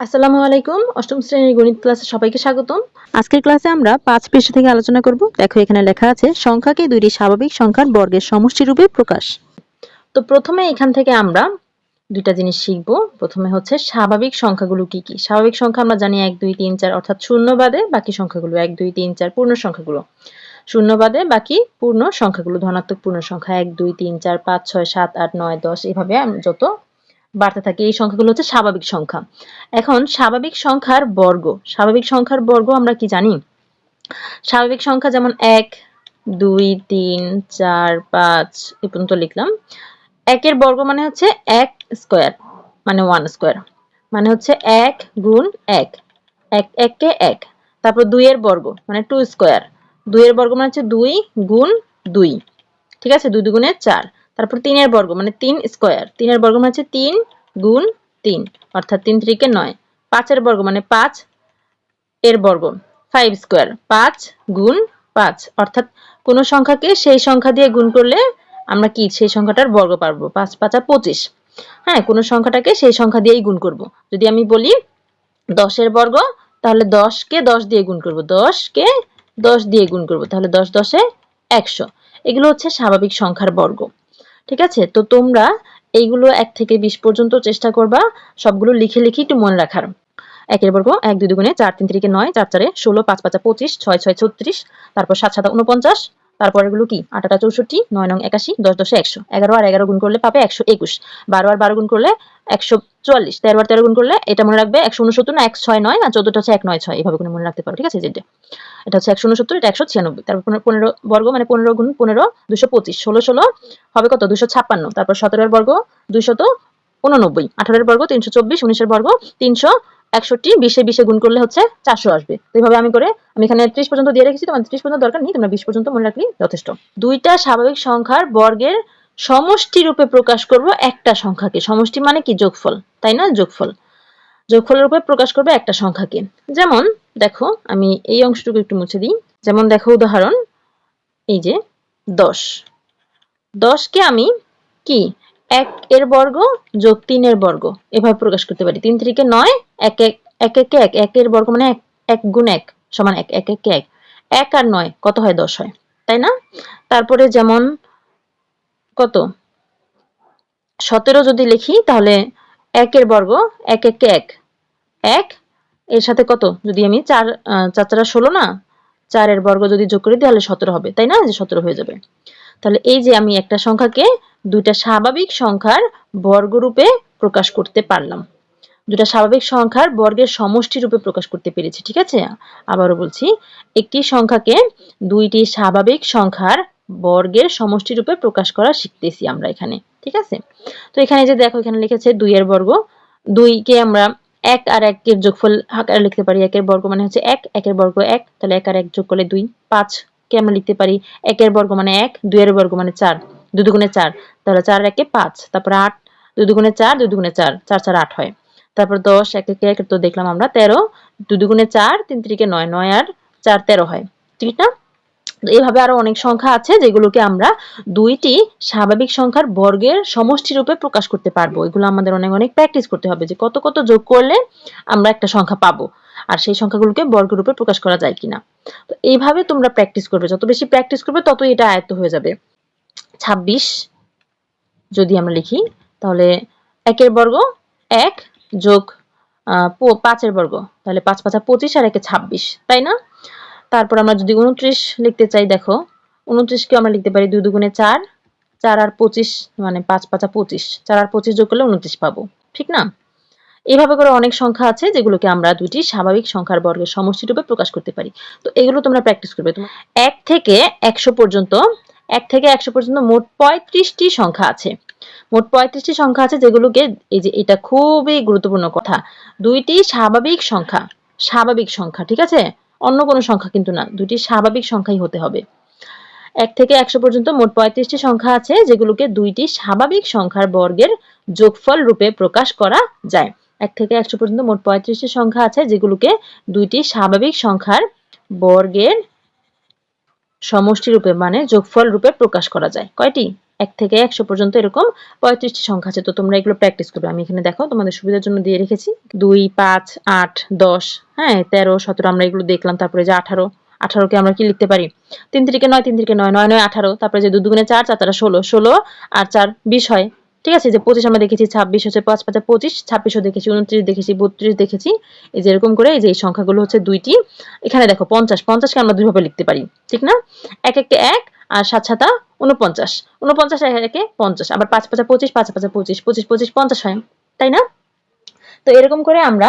আসসালামু আলাইকুম অষ্টম শ্রেণির গণিত ক্লাসে সবাইকে স্বাগতম। আজকের ক্লাসে আমরা পাঁচ পৃষ্ঠা থেকে আলোচনা করব। দেখো এখানে লেখা আছে সংখ্যাকে দুইটি স্বাভাবিক সংখ্যার বর্গের সমষ্টি রূপে প্রকাশ। তো প্রথমে এখান থেকে আমরা দুইটা জিনিস শিখব। প্রথমে হচ্ছে স্বাভাবিক সংখ্যাগুলো কি কি? স্বাভাবিক সংখ্যা আমরা জানি এক দুই তিন চার অর্থাৎ শূন্য বাদে বাকি সংখ্যাগুলো। এক দুই তিন চার পূর্ণ সংখ্যাগুলো। শূন্য বাদে বাকি পূর্ণ সংখ্যাগুলো ধনাত্মক পূর্ণ সংখ্যা। এক দুই তিন চার পাঁচ ছয় সাত আট নয় দশ এভাবে যত বাড়তে থাকে। এই সংখ্যাগুলো হচ্ছে স্বাভাবিক সংখ্যা। এখন স্বাভাবিক সংখ্যার বর্গ। স্বাভাবিক সংখ্যার বর্গ আমরা কি জানি? স্বাভাবিক সংখ্যা যেমন এক, দুই, তিন, চার, পাঁচ, এ পর্যন্ত লিখলাম। একের বর্গ মানে হচ্ছে এক স্কোয়ার মানে ওয়ান স্কোয়ার। মানে হচ্ছে এক গুণ এক। এক, এককে এক। তারপর দুইয়ের বর্গ মানে টু স্কোয়ার। দুইয়ের বর্গ মানে হচ্ছে দুই গুণ দুই। ঠিক আছে? দুই দুগুণে চার। তারপর তিনের বর্গ মানে তিন স্কোয়ার। তিনের বর্গ মানে হচ্ছে তিন গুণ তিন, অর্থাৎ তিন ত্রিকে নয়। পাঁচের বর্গ মানে পাঁচ এর বর্গ, ফাইভ স্কোয়ার। পাঁচ গুণ পাঁচ, অর্থাৎ কোনো সংখ্যাকে সেই সংখ্যা দিয়ে গুণ করলে আমরা কি সেই সংখ্যাটার বর্গ পারব? পাঁচ, পাঁচা পঁচিশ। হ্যাঁ কোনো সংখ্যাটাকে সেই সংখ্যা দিয়েই গুণ করব। যদি আমি বলি দশের বর্গ, তাহলে দশকে দশ দিয়ে গুণ করব। দশকে দশ দিয়ে গুণ করব, তাহলে দশ দশে একশো। এগুলো হচ্ছে স্বাভাবিক সংখ্যার বর্গ। ঠিক আছে? তো তোমরা এইগুলো এক থেকে বিশ পর্যন্ত চেষ্টা করবা, সবগুলো লিখে লিখে একটু মনে রাখার। একের বর্গ এক, দুই দুগুণে চার, তিন তিরিকে নয়, চার চারে ষোলো, পাঁচ পাঁচা পঁচিশ, ছয় ছয় ছত্রিশ, তারপর সাত সাত উনপঞ্চাশ তারপর এগুলো কি? আট আটা চৌষট্টি, নয় নং একাশি, দশ দশে একশো। এগারো আর এগারো গুণ করলে পাবে একশো একুশ। বারো আর বারো গুণ করলে একশো চুয়াল্লিশ। তেরো আর তেরো গুণ করলে এটা মনে রাখবে একশো উনসত্তর না এক ছয় নয়, আর চোদ্দটা হচ্ছে এক নয় ছয়। এইভাবে করে মনে রাখতে পারো, ঠিক আছে, যেটা? এটা হচ্ছে একশো উনসত্তর এটা একশো ছিয়ানব্বই। তারপর পনেরো বর্গ মানে পনেরো গুণ পনেরো, দুশো পঁচিশ। ষোলো ষোলো হবে কত? দুশো ছাপ্পান্ন। তারপর সতেরোর বর্গ দুইশত উননব্বই। আঠারোর বর্গ তিনশো চব্বিশ, উনিশের বর্গ তিনশো একষট্টি, বিশে বিশে গুণ করলে হচ্ছে চারশো আসবে। তো এইভাবে আমি করে, আমি এখানে ত্রিশ পর্যন্ত দিয়ে রেখেছি তোমার ত্রিশ পর্যন্ত দরকার নেই, তোমরা বিশ পর্যন্ত মনে রাখলেই যথেষ্ট। দুইটা স্বাভাবিক সংখ্যার বর্গের সমষ্টি রূপে প্রকাশ করব একটা সংখ্যাকে। সমষ্টি মানে কি? যোগফল, তাই না? যোগফল। যোগফলের রূপে প্রকাশ করবে একটা সংখ্যাকে। যেমন, দেখো, আমি এই অংশটুকু একটু মুছে দিই। যেমন, দেখো উদাহরণ, এই যে দশ। দশকে আমি কি? এক এর বর্গ যোগ তিনের বর্গ। এভাবে প্রকাশ করতে পারি। তিন তিরিকে নয়, এক এক এক একে এক। বর্গ মানে এক এক গুণ এক সমান এক এক এক এক। এক আর নয়, কত হয়? দশ হয়। তাই না? তারপরে যেমন কত? সতেরো যদি লিখি, তাহলে একের বর্গ, এক এক এক। এক এর সাথে কত? যদি আমি চার চার চারা ষোলো না, চারের বর্গ যদি যোগ করি, তাহলে সতেরো হবে। তাই না? যে সতেরো হয়ে যাবে। তাহলে এই যে আমি একটা সংখ্যাকে দুইটা স্বাভাবিক সংখ্যার বর্গরূপে প্রকাশ করতে পারলাম। দুটা স্বাভাবিক সংখ্যার বর্গের সমষ্টি রূপে প্রকাশ করতে পেরেছি, ঠিক আছে? আবারও বলছি, একটি সংখ্যাকে দুইটি স্বাভাবিক সংখ্যার বর্গের সমষ্টি রূপে প্রকাশ করা শিখতেছি আমরা এখানে, ঠিক আছে? তো এখানে যে দেখো, এখানে লিখেছে দুইয়ের বর্গ। দুইকে আমরা এক আর একের যোগফল আকারে লিখতে পারি। একের বর্গ মানে হচ্ছে এক, একের বর্গ এক, তাহলে এক আর এক যোগ করলে দুই, পাঁচ। কে আমরা লিখতে পারি? একের বর্গ মানে এক, দুইয়ের বর্গ মানে চার, দুই দুগুণে চার, তাহলে চার একে পাঁচ, তারপরে আট, দুই দুগুণে চার, দুই দুগুণে চার চার চার আট হয়। তারপর দশ, এক একে এক তো দেখলাম আমরা, তেরো, দুই দুগুণে চার, তিন তিরিকে নয় নয় আর চার তেরো হয়। ঠিক না? তো এইভাবে আরও অনেক সংখ্যা আছে যেগুলোকে আমরা দুইটি স্বাভাবিক সংখ্যার বর্গের সমষ্টি রূপে প্রকাশ করতে পারব। এগুলো আমাদের অনেক অনেক প্র্যাকটিস করতে হবে যে কত কত যোগ করলে আমরা একটা সংখ্যা পাবো। আর সেই সংখ্যাগুলোকে বর্গরূপে প্রকাশ করা যায় কিনা। তো এইভাবে তোমরা প্র্যাকটিস করবে। যত বেশি প্র্যাকটিস করবে, ততই এটা আয়ত্ত হয়ে যাবে। ছাব্বিশ যদি আমরা লিখি, তাহলে একের বর্গ এক যোগ পাঁচের বর্গ। তাহলে পাঁচ পাঁচা পঁচিশ আর একে ছাব্বিশ, তাই না? তারপর আমরা যদি উনত্রিশ লিখতে চাই, দেখো উনত্রিশকে আমরা লিখতে পারি দুই দুগুণে চার। চার আর পঁচিশ মানে পাঁচ পাঁচা পঁচিশ। চার আর পঁচিশ যোগ করলে উনত্রিশ পাবো। ঠিক না? এইভাবে করে অনেক সংখ্যা আছে যেগুলোকে আমরা দুটি স্বাভাবিক সংখ্যার বর্গের সমষ্টি রূপে প্রকাশ করতে পারি। তো এগুলো তোমরা প্র্যাকটিস করবে। তোমার এক থেকে একশো পর্যন্ত, এক থেকে একশো পর্যন্ত মোট পঁয়ত্রিশটি সংখ্যা আছে। মোট পঁয়ত্রিশটি সংখ্যা আছে যেগুলোকে এই যে এটা খুবই গুরুত্বপূর্ণ কথা। দুইটি স্বাভাবিক সংখ্যা স্বাভাবিক সংখ্যা, ঠিক আছে? অন্য কোনো সংখ্যা কিন্তু না দুটি স্বাভাবিক সংখ্যাই হতে হবে। এক থেকে একশো পর্যন্ত মোট পঁয়ত্রিশটি সংখ্যা আছে যেগুলোকে দুইটি স্বাভাবিক সংখ্যার বর্গের যোগফল রূপে প্রকাশ করা যায়। এক থেকে একশো পর্যন্ত মোট পঁয়ত্রিশটি সংখ্যা আছে, যেগুলোকে দুইটি স্বাভাবিক সংখ্যার বর্গের সমষ্টি রূপে মানে যোগফল রূপে প্রকাশ করা যায়। কয়টি? এক থেকে একশো পর্যন্ত এরকম পঁয়ত্রিশটি সংখ্যা আছে। তো তোমরা এগুলো প্র্যাকটিস করবে। আমি এখানে দেখো, তোমাদের সুবিধার জন্য দিয়ে রেখেছি। দুই, পাঁচ, আট, দশ হ্যাঁ তেরো, সতেরো আমরা এগুলো দেখলাম। তারপরে যে আঠারো, আঠারোকে আমরা কি লিখতে পারি? তিন তিরিকে নয়, তিন তিরিকে নয় নয় নয়, আঠারো। তারপরে যে দু দুগুণে চার চার চারা ষোলো। ষোলো আর চার, বিশ হয়। ঠিক আছে? যে পঁচিশ আমরা দেখেছি, ছাব্বিশ হচ্ছে পাঁচ, পাঁচা পঁচিশ, ছাব্বিশও দেখেছি, উনত্রিশ দেখেছি, বত্রিশ দেখেছি। এই যে এরকম করে এই যে এই সংখ্যাগুলো হচ্ছে দুইটি। এখানে দেখো, পঞ্চাশ, পঞ্চাশকে আমরা দুইভাবে লিখতে পারি, ঠিক না? এক এককে এক আর সাত সাতা উনপঞ্চাশ উনপঞ্চাশ এক একে পঞ্চাশ। আবার পাঁচ পাঁচা পঁচিশ, পাঁচ পাঁচা পঁচিশ পঁচিশ পঁচিশ, পঞ্চাশ হয়, তাই না? তো এরকম করে আমরা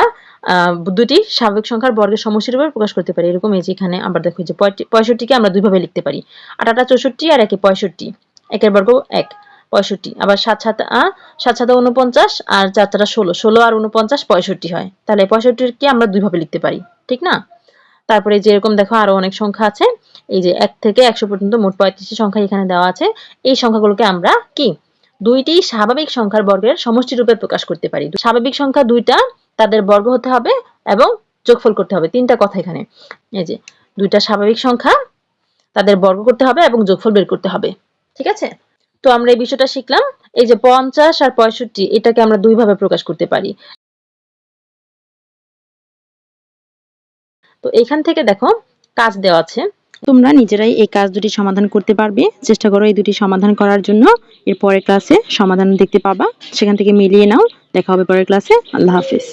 দুটি স্বাভাবিক সংখ্যার বর্গের সমষ্টির উপর প্রকাশ করতে পারি। এরকম এই যে এখানে আবার দেখো যে পঁয়ষট্টিকে আমরা দুইভাবে লিখতে পারি। আটাটা চৌষট্টি আর একে পঁয়ষট্টি। একের বর্গ এক। পঁয়ষট্টি, আবার সাত সাত সাত সাত উনপঞ্চাশ আর চার চারটা ষোলো ষোলো আর উনপঞ্চাশ পঁয়ষট্টি হয়। তাহলে পঁয়ষট্টিকে আমরা দুইভাবে লিখতে পারি, ঠিক না? তারপরে যে এরকম দেখো আরও অনেক সংখ্যা আছে, এই যে এক থেকে একশো পর্যন্ত মোট পঁয়ত্রিশটি সংখ্যা এখানে দেওয়া আছে, এই সংখ্যাগুলোকে আমরা কি? দুইটি স্বাভাবিক সংখ্যার বর্গের সমষ্টি রূপে প্রকাশ করতে পারি। স্বাভাবিক সংখ্যা দুইটা তাদের বর্গ হতে হবে এবং যোগফল করতে হবে, তিনটা কথা এখানে। এই যে দুইটা স্বাভাবিক সংখ্যা তাদের বর্গ করতে হবে এবং যোগফল বের করতে হবে, ঠিক আছে? তো আমরা এই বিষয়টা শিখলাম। এই যে পঞ্চাশ আর পঁয়ষট্টি, এটাকে আমরা দুই ভাবে প্রকাশ করতে পারি। তো এখান থেকে দেখো, কাজ দেওয়া আছে। তোমরা নিজেরাই এই কাজ দুটি সমাধান করতে পারবে। চেষ্টা করো এই দুটি সমাধান করার জন্য। এর পরের ক্লাসে সমাধান দেখতে পাবা। সেখান থেকে মিলিয়ে নাও। দেখা হবে পরের ক্লাসে। আল্লাহ হাফিজ।